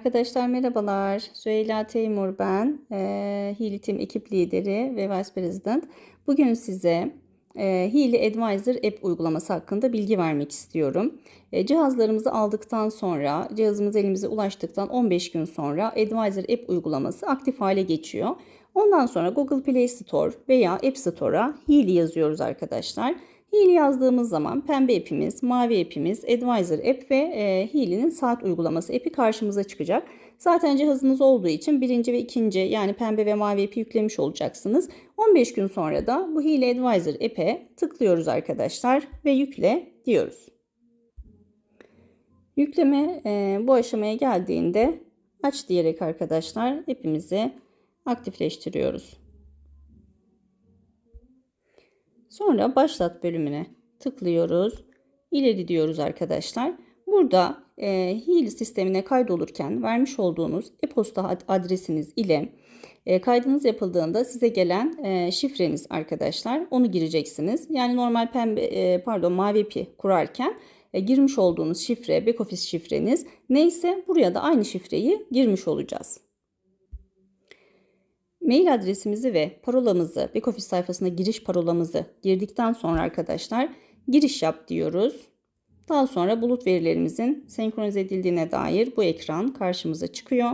Arkadaşlar merhabalar. Süheyla Teymur ben. E, Healy Team ekip lideri ve Vice President. Bugün size e, Healy Advisor app uygulaması hakkında bilgi vermek istiyorum. E, cihazlarımızı aldıktan sonra, cihazımız elimize ulaştıktan 15 gün sonra Advisor app uygulaması aktif hale geçiyor. Ondan sonra Google Play Store veya App Store'a Healy yazıyoruz arkadaşlar. Healy yazdığımız zaman pembe app'imiz, mavi app'imiz, Advisor app ve e, Healy'nin saat uygulaması app'i karşımıza çıkacak. Zaten cihazınız olduğu için birinci ve ikinci yani pembe ve mavi app'i yüklemiş olacaksınız. 15 gün sonra da bu Healy Advisor app'e tıklıyoruz arkadaşlar ve yükle diyoruz. Yükleme e, bu aşamaya geldiğinde aç diyerek arkadaşlar app'imizi aktifleştiriyoruz. Sonra başlat bölümüne tıklıyoruz. İleri diyoruz arkadaşlar. Burada e, Healy sistemine kaydolurken vermiş olduğunuz e-posta adresiniz ile e, kaydınız yapıldığında size gelen e, şifreniz arkadaşlar. Onu gireceksiniz. Yani normal pembe e, pardon mavi pi kurarken e, girmiş olduğunuz şifre, backoffice şifreniz neyse buraya da aynı şifreyi girmiş olacağız. Mail adresimizi ve parolamızı, backoffice sayfasına giriş parolamızı girdikten sonra arkadaşlar giriş yap diyoruz. Daha sonra bulut verilerimizin senkronize edildiğine dair bu ekran karşımıza çıkıyor.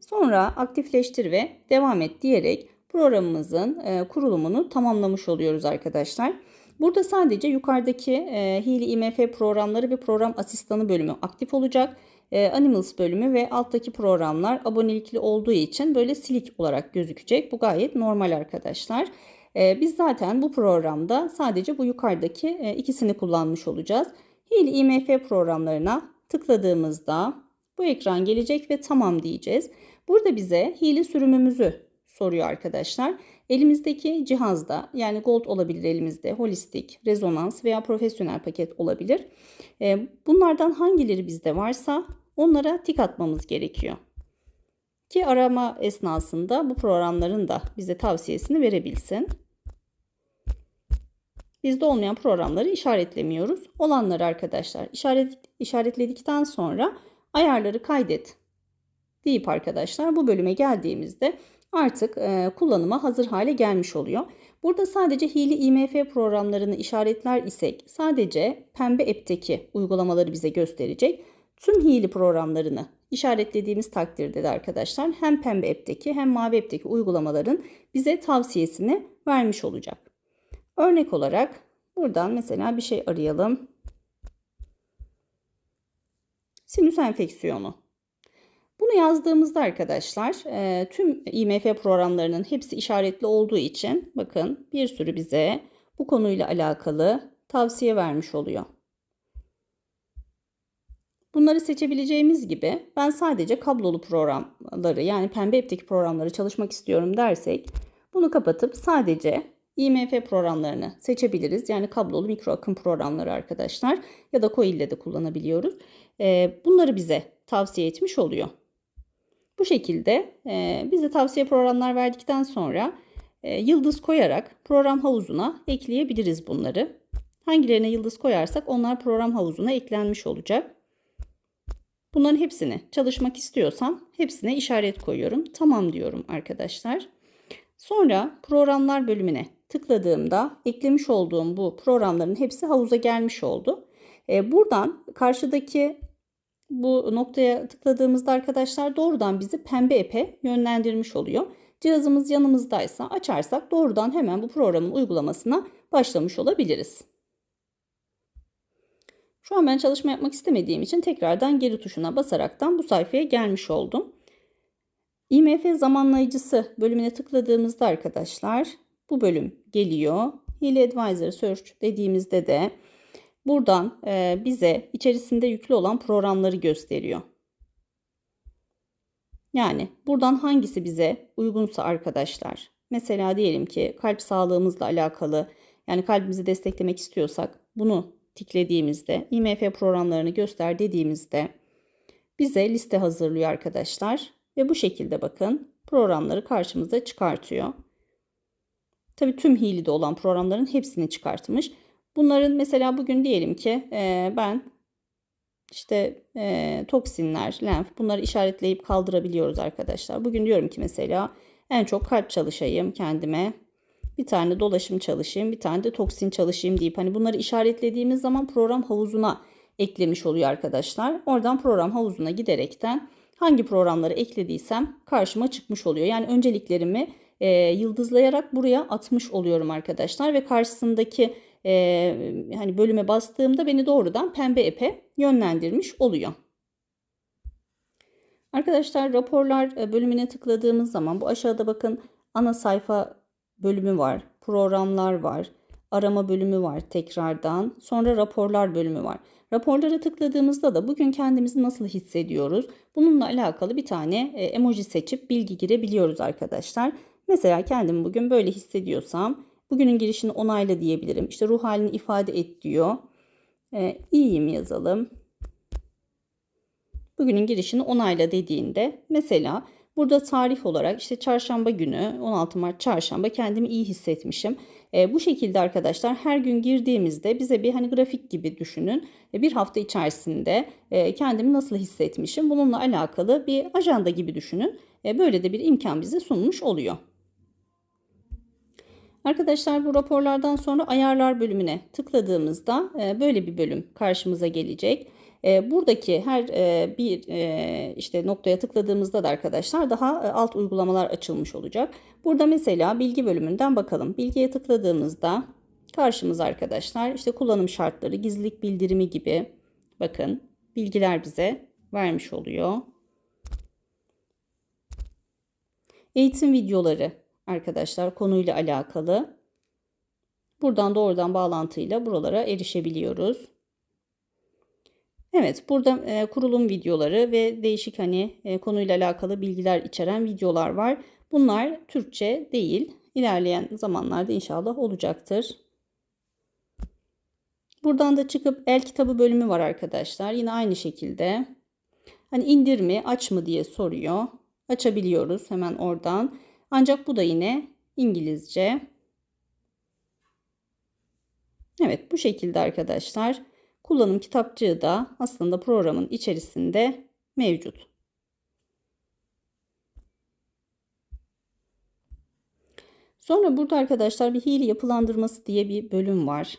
Sonra aktifleştir ve devam et diyerek programımızın e, kurulumunu tamamlamış oluyoruz arkadaşlar. Burada sadece yukarıdaki e, Healy IMF programları ve program asistanı bölümü aktif olacak. E, Animals bölümü ve alttaki programlar abonelikli olduğu için böyle silik olarak gözükecek. Bu gayet normal arkadaşlar. E, biz zaten bu programda sadece bu yukarıdaki e, ikisini kullanmış olacağız. Healy IMF programlarına tıkladığımızda bu ekran gelecek ve tamam diyeceğiz. Burada bize Healy sürümümüzü soruyor arkadaşlar. Elimizdeki cihazda yani Gold olabilir elimizde, holistik, rezonans veya profesyonel paket olabilir. Bunlardan hangileri bizde varsa onlara tik atmamız gerekiyor. Ki arama esnasında bu programların da bize tavsiyesini verebilsin. Bizde olmayan programları işaretlemiyoruz. Olanları arkadaşlar işaret, işaretledikten sonra ayarları kaydet deyip arkadaşlar bu bölüme geldiğimizde artık e, kullanıma hazır hale gelmiş oluyor. Burada sadece Healy IMF programlarını işaretler isek sadece pembe app'teki uygulamaları bize gösterecek. Tüm Healy programlarını işaretlediğimiz takdirde de arkadaşlar hem pembe app'teki hem mavi app'teki uygulamaların bize tavsiyesini vermiş olacak. Örnek olarak buradan mesela bir şey arayalım. Sinüs enfeksiyonu. Bunu yazdığımızda arkadaşlar e, tüm IMF programlarının hepsi işaretli olduğu için bakın bir sürü bize bu konuyla alakalı tavsiye vermiş oluyor. Bunları seçebileceğimiz gibi ben sadece kablolu programları yani pembe app'teki programları çalışmak istiyorum dersek bunu kapatıp sadece IMF programlarını seçebiliriz. Yani kablolu mikro akım programları arkadaşlar ya da coil ile de kullanabiliyoruz. E, bunları bize tavsiye etmiş oluyor. Bu şekilde e, bize tavsiye programlar verdikten sonra e, yıldız koyarak program havuzuna ekleyebiliriz bunları. Hangilerine yıldız koyarsak onlar program havuzuna eklenmiş olacak. Bunların hepsini çalışmak istiyorsam hepsine işaret koyuyorum. Tamam diyorum arkadaşlar. Sonra programlar bölümüne tıkladığımda eklemiş olduğum bu programların hepsi havuza gelmiş oldu. E, buradan karşıdaki bu noktaya tıkladığımızda arkadaşlar doğrudan bizi pembe epe yönlendirmiş oluyor. Cihazımız yanımızdaysa açarsak doğrudan hemen bu programın uygulamasına başlamış olabiliriz. Şu an ben çalışma yapmak istemediğim için tekrardan geri tuşuna basaraktan bu sayfaya gelmiş oldum. IMF zamanlayıcısı bölümüne tıkladığımızda arkadaşlar bu bölüm geliyor. Healy Advisor Search dediğimizde de buradan e, bize içerisinde yüklü olan programları gösteriyor. Yani buradan hangisi bize uygunsa arkadaşlar. Mesela diyelim ki kalp sağlığımızla alakalı yani kalbimizi desteklemek istiyorsak bunu tiklediğimizde IMF programlarını göster dediğimizde bize liste hazırlıyor arkadaşlar. Ve bu şekilde bakın programları karşımıza çıkartıyor. Tabi tüm Healy'de olan programların hepsini çıkartmış. Bunların mesela bugün diyelim ki e, ben işte e, toksinler, lenf bunları işaretleyip kaldırabiliyoruz arkadaşlar. Bugün diyorum ki mesela en çok kalp çalışayım kendime. Bir tane dolaşım çalışayım, bir tane de toksin çalışayım deyip hani bunları işaretlediğimiz zaman program havuzuna eklemiş oluyor arkadaşlar. Oradan program havuzuna giderekten hangi programları eklediysem karşıma çıkmış oluyor. Yani önceliklerimi e, yıldızlayarak buraya atmış oluyorum arkadaşlar ve karşısındaki e, hani bölüme bastığımda beni doğrudan pembe epe yönlendirmiş oluyor. Arkadaşlar raporlar e, bölümüne tıkladığımız zaman bu aşağıda bakın ana sayfa bölümü var, programlar var, arama bölümü var tekrardan, sonra raporlar bölümü var. Raporlara tıkladığımızda da bugün kendimizi nasıl hissediyoruz? Bununla alakalı bir tane e, emoji seçip bilgi girebiliyoruz arkadaşlar. Mesela kendimi bugün böyle hissediyorsam bugünün girişini onayla diyebilirim. İşte ruh halini ifade et diyor. E, iyiyim yazalım. Bugünün girişini onayla dediğinde mesela burada tarih olarak işte çarşamba günü 16 Mart çarşamba kendimi iyi hissetmişim. E, bu şekilde arkadaşlar her gün girdiğimizde bize bir hani grafik gibi düşünün. E, bir hafta içerisinde e, kendimi nasıl hissetmişim bununla alakalı bir ajanda gibi düşünün. E, böyle de bir imkan bize sunmuş oluyor. Arkadaşlar bu raporlardan sonra ayarlar bölümüne tıkladığımızda e, böyle bir bölüm karşımıza gelecek. E, buradaki her e, bir işte noktaya tıkladığımızda da arkadaşlar daha alt uygulamalar açılmış olacak. Burada mesela bilgi bölümünden bakalım. Bilgiye tıkladığımızda karşımıza arkadaşlar işte kullanım şartları, gizlilik bildirimi gibi bakın bilgiler bize vermiş oluyor. Eğitim videoları arkadaşlar konuyla alakalı. Buradan doğrudan bağlantıyla buralara erişebiliyoruz. Evet burada e, kurulum videoları ve değişik hani e, konuyla alakalı bilgiler içeren videolar var. Bunlar Türkçe değil. İlerleyen zamanlarda inşallah olacaktır. Buradan da çıkıp el kitabı bölümü var arkadaşlar. Yine aynı şekilde. Hani indir mi aç mı diye soruyor. Açabiliyoruz hemen oradan. Ancak bu da yine İngilizce. Evet bu şekilde arkadaşlar. Kullanım kitapçığı da aslında programın içerisinde mevcut. Sonra burada arkadaşlar bir hile yapılandırması diye bir bölüm var.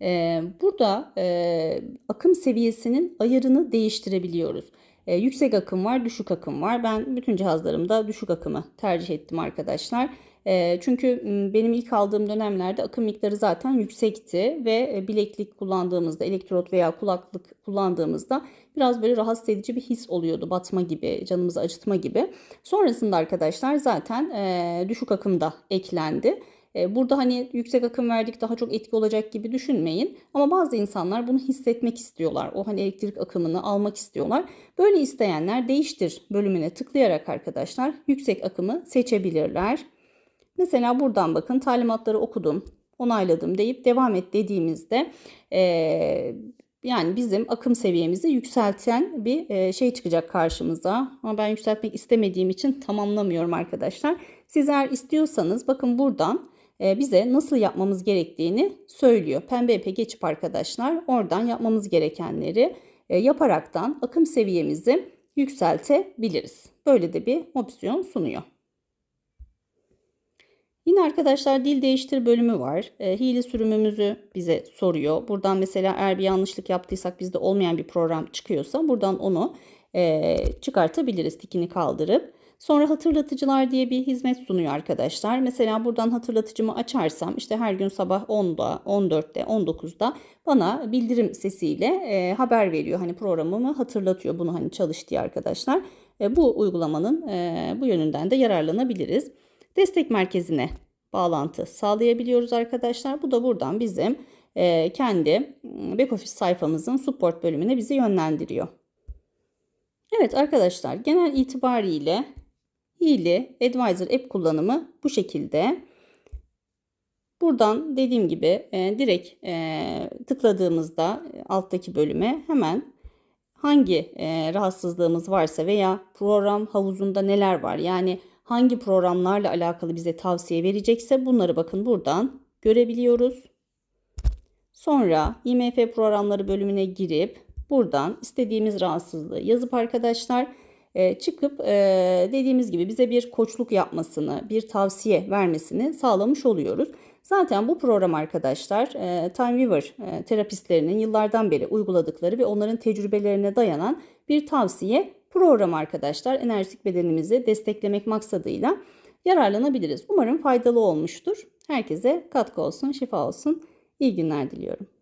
Ee, burada e, akım seviyesinin ayarını değiştirebiliyoruz. E, yüksek akım var, düşük akım var. Ben bütün cihazlarımda düşük akımı tercih ettim arkadaşlar. E, çünkü benim ilk aldığım dönemlerde akım miktarı zaten yüksekti ve e, bileklik kullandığımızda, elektrot veya kulaklık kullandığımızda biraz böyle rahatsız edici bir his oluyordu. Batma gibi, canımızı acıtma gibi. Sonrasında arkadaşlar zaten e, düşük akım da eklendi. E, burada hani yüksek akım verdik daha çok etki olacak gibi düşünmeyin. Ama bazı insanlar bunu hissetmek istiyorlar. O hani elektrik akımını almak istiyorlar. Böyle isteyenler değiştir bölümüne tıklayarak arkadaşlar yüksek akımı seçebilirler. Mesela buradan bakın talimatları okudum, onayladım deyip devam et dediğimizde e, yani bizim akım seviyemizi yükselten bir e, şey çıkacak karşımıza. Ama ben yükseltmek istemediğim için tamamlamıyorum arkadaşlar. Siz eğer istiyorsanız bakın buradan bize nasıl yapmamız gerektiğini söylüyor. Pembe ipe geçip arkadaşlar oradan yapmamız gerekenleri e, yaparaktan akım seviyemizi yükseltebiliriz. Böyle de bir opsiyon sunuyor. Yine arkadaşlar dil değiştir bölümü var. E, hile sürümümüzü bize soruyor. Buradan mesela eğer bir yanlışlık yaptıysak bizde olmayan bir program çıkıyorsa buradan onu e, çıkartabiliriz tikini kaldırıp. Sonra hatırlatıcılar diye bir hizmet sunuyor arkadaşlar. Mesela buradan hatırlatıcımı açarsam işte her gün sabah 10'da, 14'te, 19'da bana bildirim sesiyle e, haber veriyor. Hani programımı hatırlatıyor bunu hani çalış diye arkadaşlar. E, bu uygulamanın e, bu yönünden de yararlanabiliriz. Destek merkezine bağlantı sağlayabiliyoruz arkadaşlar. Bu da buradan bizim e, kendi backoffice sayfamızın support bölümüne bizi yönlendiriyor. Evet arkadaşlar genel itibariyle Hili Advisor app kullanımı bu şekilde. Buradan dediğim gibi e, direkt e, tıkladığımızda e, alttaki bölüme hemen hangi e, rahatsızlığımız varsa veya program havuzunda neler var yani hangi programlarla alakalı bize tavsiye verecekse bunları bakın buradan görebiliyoruz. Sonra IMF programları bölümüne girip buradan istediğimiz rahatsızlığı yazıp arkadaşlar çıkıp e, dediğimiz gibi bize bir koçluk yapmasını, bir tavsiye vermesini sağlamış oluyoruz. Zaten bu program arkadaşlar e, Timeweaver e, terapistlerinin yıllardan beri uyguladıkları ve onların tecrübelerine dayanan bir tavsiye programı arkadaşlar. Enerjik bedenimizi desteklemek maksadıyla yararlanabiliriz. Umarım faydalı olmuştur. Herkese katkı olsun, şifa olsun. İyi günler diliyorum.